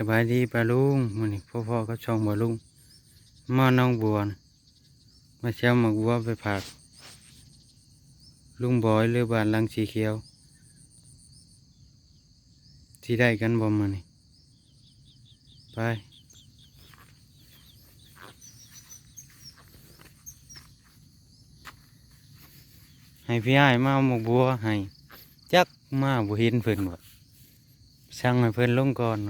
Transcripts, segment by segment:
สบายดีปลาลุงมันนี่พ่อๆก็ช่องปลาลุงมาน้องบัวนมาเช้าหมักบัวไปผัก ลุงบอยหรือบานลังสีเขียว ที่ได้กันบ่มานี่ไปให้พี่ไอ้มาหมกบัวให้จักมาบ่เห็นเพิ่นบ่สั่งให้เพิ่นลงก่อน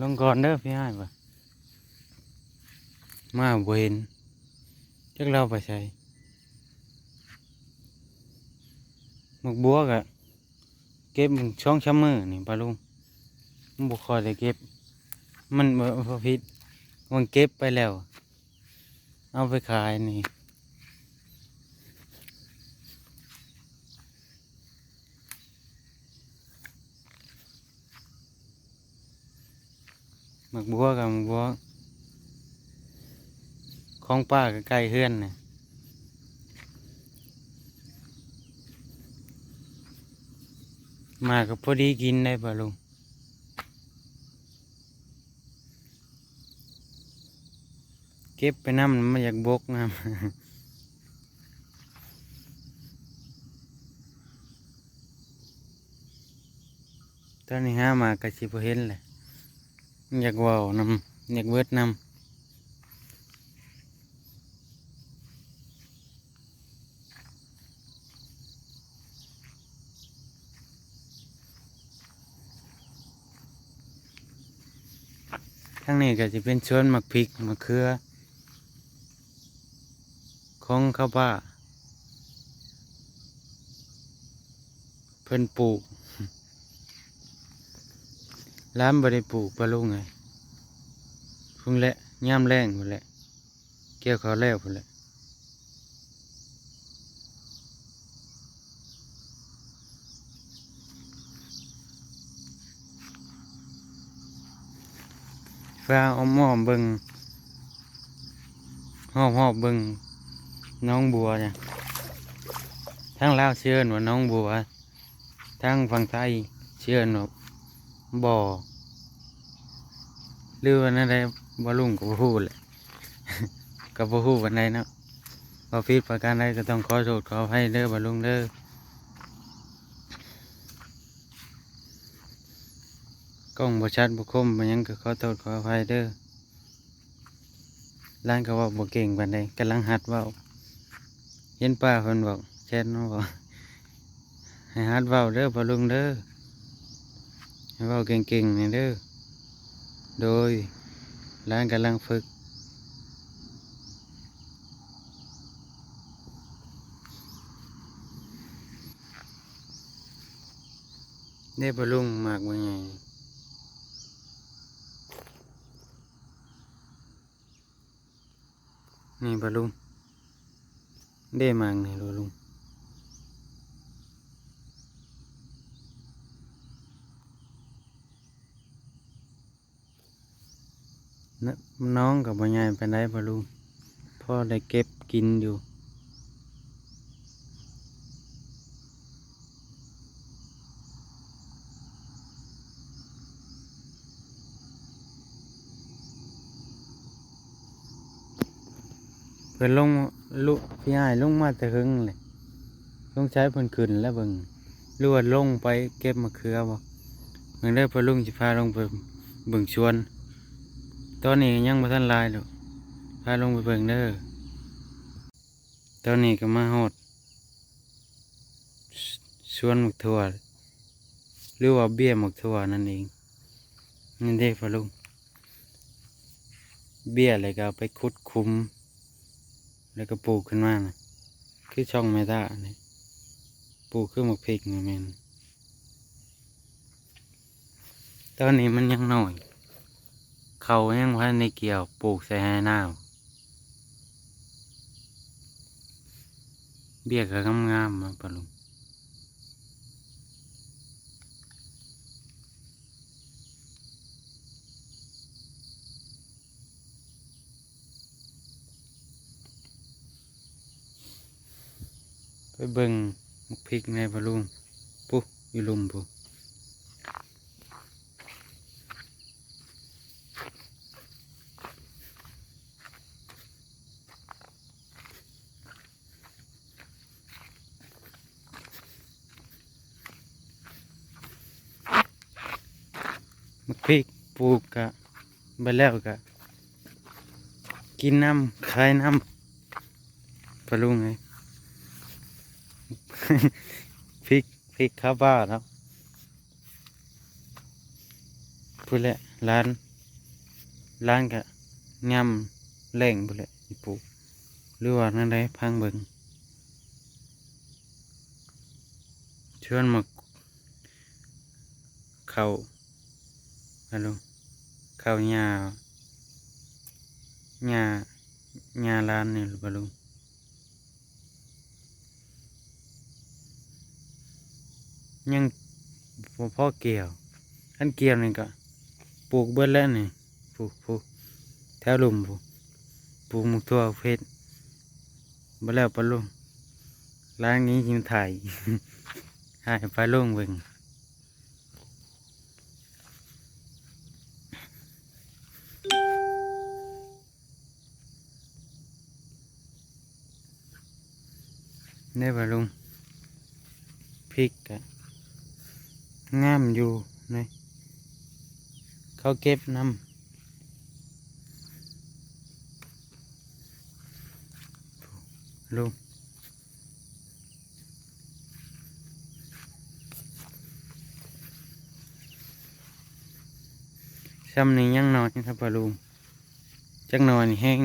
ลงก่อนเด้อพี่อ้ายบ่มาเห็นจักเราไปใส่หมกบัวก็เก็บช่องช้ำมือนี่ปลาลุงมันบ่ค่อยได้เก็บ มันบ่บ่ผิดมันเก็บไปแล้ว เอาไปขายนี่ หมักบัวกับหมักบัวของป้าก็ใกล้เฮือนน่ะมาก็พอดีกินได้ป่ะลุงเก็บไปน้ำมันมาอยากบกน้ำตอนนี้ห้ามากระชิบเห็นเลย อยากว่านำอยากเวิดนำทั้งนี้ก็จะเป็นชวนหมักพริกมักเขือ ของข้าวป้าเพิ่นปลูก ร้านบริปลูกปลาลุงไงพุ่งแหละย่ำแรงพุ่นแหละเกี่ยวเขาแล้วพุ่นแหละฟ้าอาหม้อเบิงหอบหอบเบิงน้องบัวเนี่ยทั้งลาวเชื่อนว่าน้องบัวทั้งฝั่งไทยเชื่อนว่า บ่หรือว่านั่นได้บ่ลุงกับบ่ฮู้แหละกับบ่ฮู้ปานใดเนาะบ่ผิดประการใดก็ต้องขอโทษขออภัยเด้อบ่ลุงเด้อกล้องบ่ชัดบ่คมบ่ยังก็ขอโทษขออภัยเด้อร้านก็ว่าบ่เก่งปานใดกำลังหัดเว้าเห็นป้าเพิ่นบอกแชทเนาะบอกให้หัดเว้าเด้อบ่ลุงเด้อ เว้าเก่งๆนี่เด้อ โดยร้านกำลังฝึก ได้บลุงมากว่าไงนี่บลุงได้มากนี่บลุง น้องกับบ่ใหญ่ไปได้บ่ลุงพ่อได้เก็บกินอยู่เพิ่นลงลุพี่อ้ายลงมาแต่หึงเลยลงใช้เพิ่นขึ้นแล้วเบิ่งหรือว่าลงไปเก็บมะเขือบ่เมื่อได้พอลุงสิพาลงไปเบิ่งชวน ตอนนี้ยังบ่ทันลายหรอกพาลงไปเบิ่งเด้อตอนนี้ก็มาฮอดสวนหมกถั่วหรือว่าเบี้ยหมกถั่วนั่นเองนี่เด้พ่อลุงเบี้ยอะไรก็ไปขุดคุมแล้วก็ปลูกขึ้นมานะคือช่องแม่ตาเนี่ยปลูกขึ้นหมกพริกนี่แม่นตอนนี้มันยังน้อย เขายังพันในเกี่ยวปลูกใส่ให้หน้าวเบี้ยก็งามๆมาปะลุงไปเบิ่งหมกพริกในปะลุงปุ๊อยู่ลุมปุ๊ ริกปลูกกะไปแล้วกะกินน้ำขายน้ำปลุงไงพริกพริกข้าวบ้าครับพูดแหละร้านร้านกะยำแรงพูดแหละปลูกหรือว่านั่นไดพังเบิงชวนมาเข้า อะลุงเข้าหญ้าหญ้าหญ้าร้านนี่หรือเปล่าลุงยังบ่อเกี่ยวอันเกี่ยวนี่ก็ปลูกเบิดแล้วนี่ปลูกปลูกแถวหลุมปลูกปลูกหมกทั่วเพชรเบิดแล้วปลาลุงร้านนี้ยิงถ่ายถ่ายปลาลุงเบิ่ง ได้ปลาลุงพริกกะงามอยู่นี่เขาเก็บน้ำลูกซ้ำนี้ยังน้อยครับปลาลุงจักหน่อยนี่แห้ง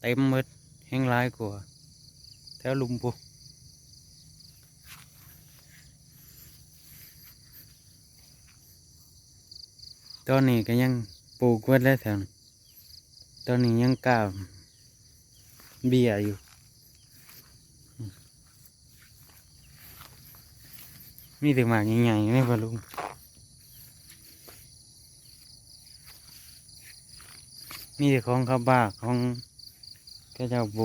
เต็มหมดแห้งหลายกว่าแถวลุมปุ๊ ตอนนี้ก็ยังปลูกไว้แล้วแถวนี้ตอนนี้ยังกล้าเบี้ยอยู่มีแต่หมากใหญ่ๆนี่พ่อลุงมีแต่ของข้าวบ้าของก็เจ้าป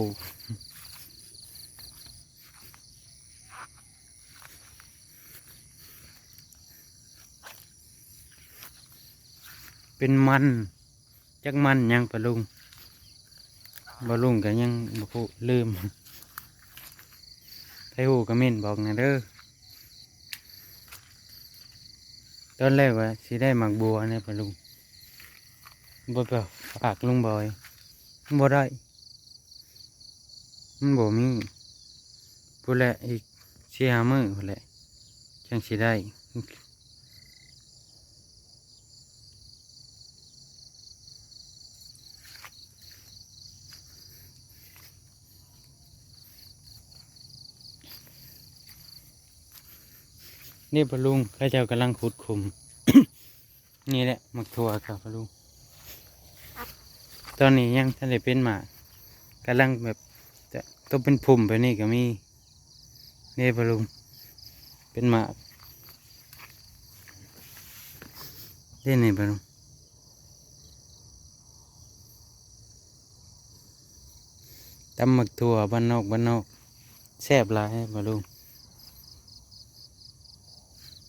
เป็นมันจักมันยังปะลุงบะลุงก็ยังบ่พูลืมไทหูก็ม่นบอกนะเด้อตอนแรกว่าสิได้หมักบัวเนี่ยปะลุงบ่ไปฝากลุงบอยมันบ่ได้มันบ่มีพูดแหละอีกเสี่ห้ามื้อพูดแหละจังสิได้ นี่ปะลุงข้าเจ้ากำลังขุดคุม นี่แหละหมักถั่วครับปะลุงตอนนี้ยังท่านได้เป็นหมากกำลังแบบจะต้องเป็นพุ่มไปนี่ก็มีนี่ปะลุงเป็นหมากเล่นนี่ปะลุงตำหมักถั่วบ้านนอกบ้านนอกแซ่บหลายปะลุง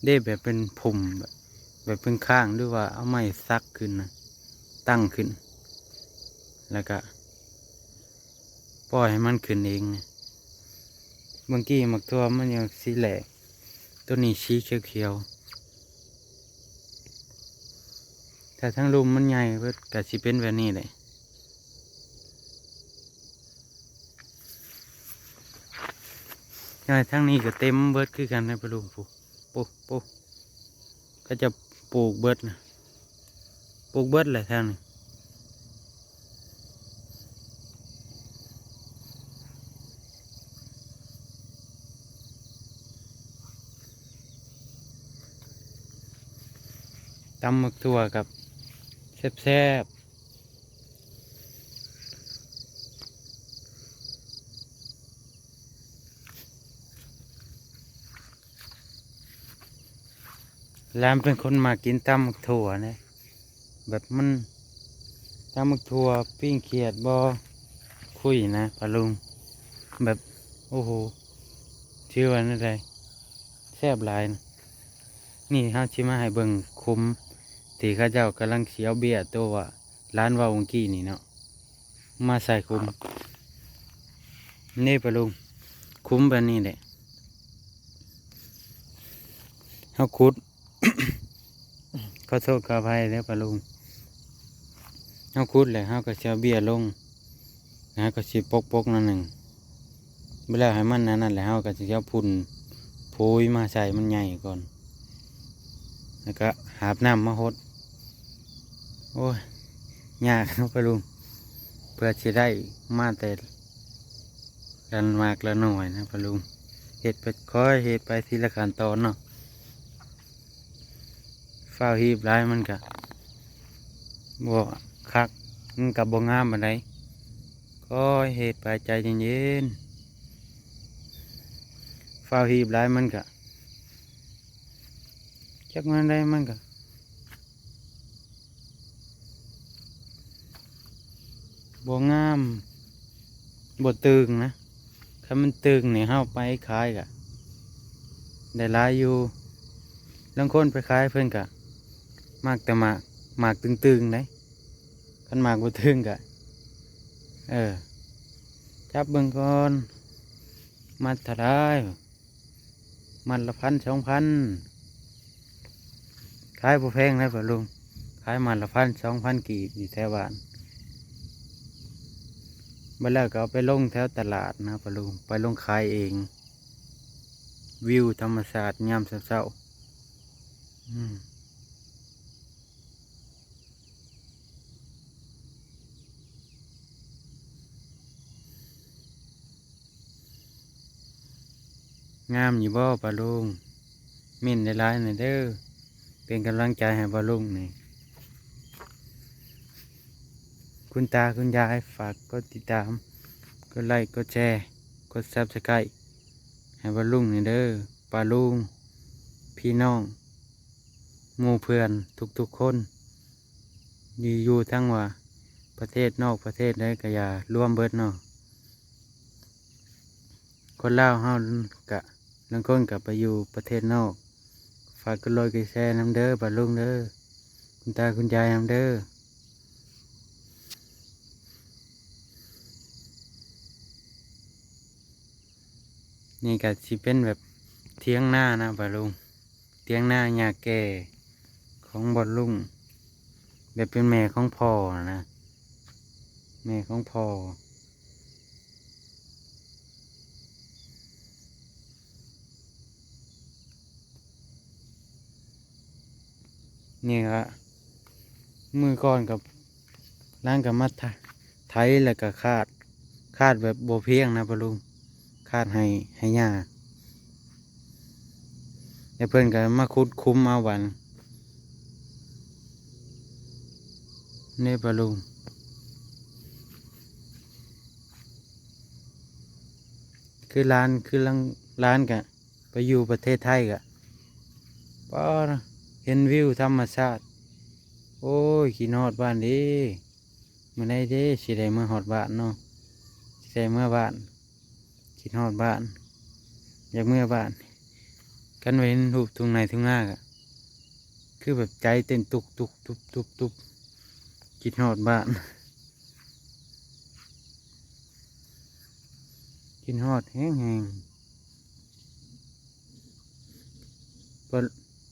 ได้แบบเป็นผมแบบแบบเป็นข้างหรือว่าเอาไม้ซักขึ้นนะตั้งขึ้น แล้วก็ปล่อยให้มันขึ้นเองนะบางกี้มักตัวมันยังสีแหลกตัวนี้สีเขียวเขียวๆแต่ทั้งลุมมันใหญ่เพื่อกะสิเป็นแบบนี้เลยใช่ทั้งนี้ก็เต็มเบิดคือกันในะปลุงปุ๊ ปุ๊ปุ๊ก็จะปลูกเบิดนะปลูกเบิดแหละทางนี้ตำหมึกถั่วกับแซ่บๆ แล้วเป็นคนมากินตำมึกถั่วนะแบบมันตำมึกถั่วปิ้งเขียดบอคุยนะปลาลุง แบบโอ้โหชื่อว่าอะไรแซ่บหลายนะนี่เฮาชิมาให้เบิ่งคุ้มที่ข้าเจ้ากำลังเสียวเบียตัวว่าร้านว่าวงกี้นี่เนาะมาใส่คุ้มนี่ปะลุงคุ้มแบบนี้แหละเฮาขุด ขอโทษขออภัยแล้วปะลุงเฮาคุดแหละเฮาก็สิเอาเบี้ยลงนะก็สิปกปกๆนั่นหนึ่งเวลาให้มันนั่นนั่นแหละเฮาก็สิเอาพุ่นโพยมาใส่มันใหญ่ก่อน แล้วก็หาบน้ำมาหดโอ้ยยากเนาะปะลุงเพื่อจะได้มาแต่กันมากละหน่อยนะปะลุงเห็ดไปค่อยเห็ดไปทีละขั้นตอนเนาะ ฝ้าวหีบร้ายมันกะบ่คักมันกับบ่งามอะไรก็เห็ดไปใจเย็นๆฝ้าวหีบร้ายมันกะจักมันได้มันกะบ่งามบ่ตึงนะถ้ามันตึงเนี่ยเฮาไปขายกะได้ลายอยู่ลางคนไปขายเพิ่อนกะ มากแต่หมากหมากตึงๆได้คันหมากบ่ตึงกะเออ จับเบิ่งก่อนมัดเท่าไรมัดละพันสองพันขายบ่แพงนะพ่อลุงขายมัดละพันสองพันกีบอยู่แถวบ้านมาแล้วก็เอาไปลงแถวตลาดนะปะลุงไปลงขายเอง วิวธรรมศาสตร์ยามเช้าๆอืม งามอยู่บ่ปะลุงมินได้ร้ายหน่อยเด้อเป็นกำลังใจให้ปะลุงนี่คุณตาคุณยายฝากกดติดตามกดไลค์กดแชร์กดซับสไครต์ให้บรรลุงนี่เด้อปลาลุงพี่น้องหมู่เพื่อนทุกๆคนอยู่อยู่ทั้งว่าประเทศนอกประเทศได้ก็อย่าร่วมเบิดเนาะคนลาวเฮากะ ลังคนกลับไปอยู่ประเทศนอก ฝากกดไลค์กดแชร์น้ำเด้อปาลุงเด้อ คุณตาคุณยายน้ำเด้อนี่ก็สิเป็นแบบเทียงหน้านะบอลุง เทียงหน้าหญ้าแก่ของบอลุงแบบเป็นแม่ของพ่อนะ แม่ของพ่อ นี่ก็มือก่อนกับร่างกับมัดไทยแล้วก็คาด คาดแบบโบเพียงนะบอลุงคาดให้ให้ยาแล้วเพื่อนก็มาคุดคุ้มเอาวันนี่ปะลุงคือร้านคือร้านร้านกะไปอยู่ประเทศไทยกะป้า เห็นวิวธรรมชาติ โอ้ยขี่นอดบ้านดีมื่อไดเด้สิได้เมื่อหอดบ้านเนาะสิได้เมื่อบ้านคิดฮอดบ้าน อยากเมื่อบ้าน กันเว้นรูปทุ่งในทุ่งนากะคือแบบใจเต้นตุกตุกตุบตุบตุบคิดฮอดบ้านคิดฮอดแห้งแห้ง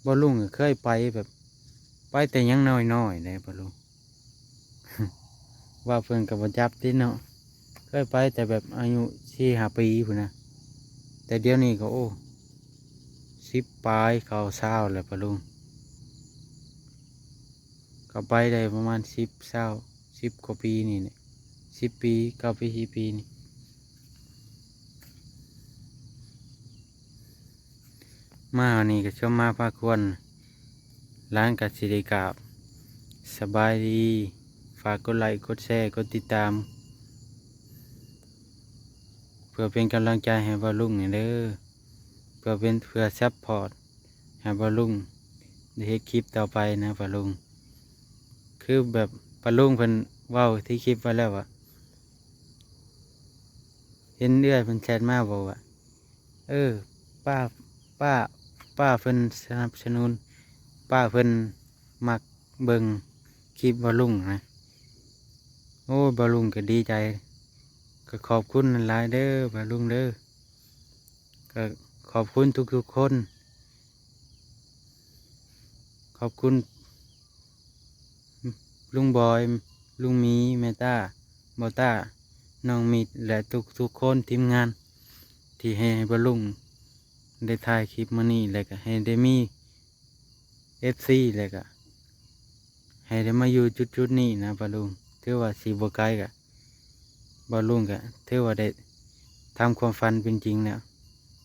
บอลุงเคยไปแบบ ไปแต่ยังน้อยน้อยๆเลยบลุงว่าเพิ่นกับบจับที่เนาะเคยไปแต่แบบอายุสี่ห้าปีพุ่นนะแต่เดี๋ยวนี้ก็โอ้สิบปลายเขาเศร้าเลยปะลุงก็ไปได้ประมาณสิบเศร้าสิบกว่าปีนี่เนี่ยสิบปีเก้าปีสิบปีนี่ มาวันนี้ก็ชมมาพาควรร้านกัดสิริกาบสบายดี ฝากกดไลค์กดแชร์กดติดตาม เพื่อเป็นกำลังใจให้บอลลุงเด้อเพื่อเป็นเพื่อซัพพอร์ตให้บอลลุงได้เฮ็ดคลิปต่อไปนะบอลลุงคือแบบบอลลุงเพิ่นเว้าที่คลิปไว้แล้วอะเห็นเรื่อยเพิ่นแชทมาบอกว่าเออป้าป้า ป้าเพิ่นสนับสนุน ป้าเพิ่นมักเบิ่งคลิปบอลลุงนะ โอ้บอลลุงก็ดีใจ ก็ขอบคุณหลายเด้อบาลุงเด้อ ก็ขอบคุณทุกๆคน ขอบคุณ ลุงบอย ลุงมีแมตาบอต้าน้องมิดและทุกๆคนทีมงาน ที่ให้บอลุง ได้ถ่ายคลิปมานี่แล้วก็ให้ได้มีเอฟซีแล้วก็ให้ได้มาอยู่จุดๆนี้นะบอลุงถือว่าสีบไกลกะบอลลุงก็ถือว่าได้ทำความฝันเป็นจริงแล้ว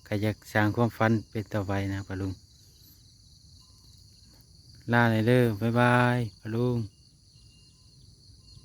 ก็อยากสร้างความฝันเป็นต่อไปนะบอลุงลาเลยเด้อบ๊ายบายบอลุง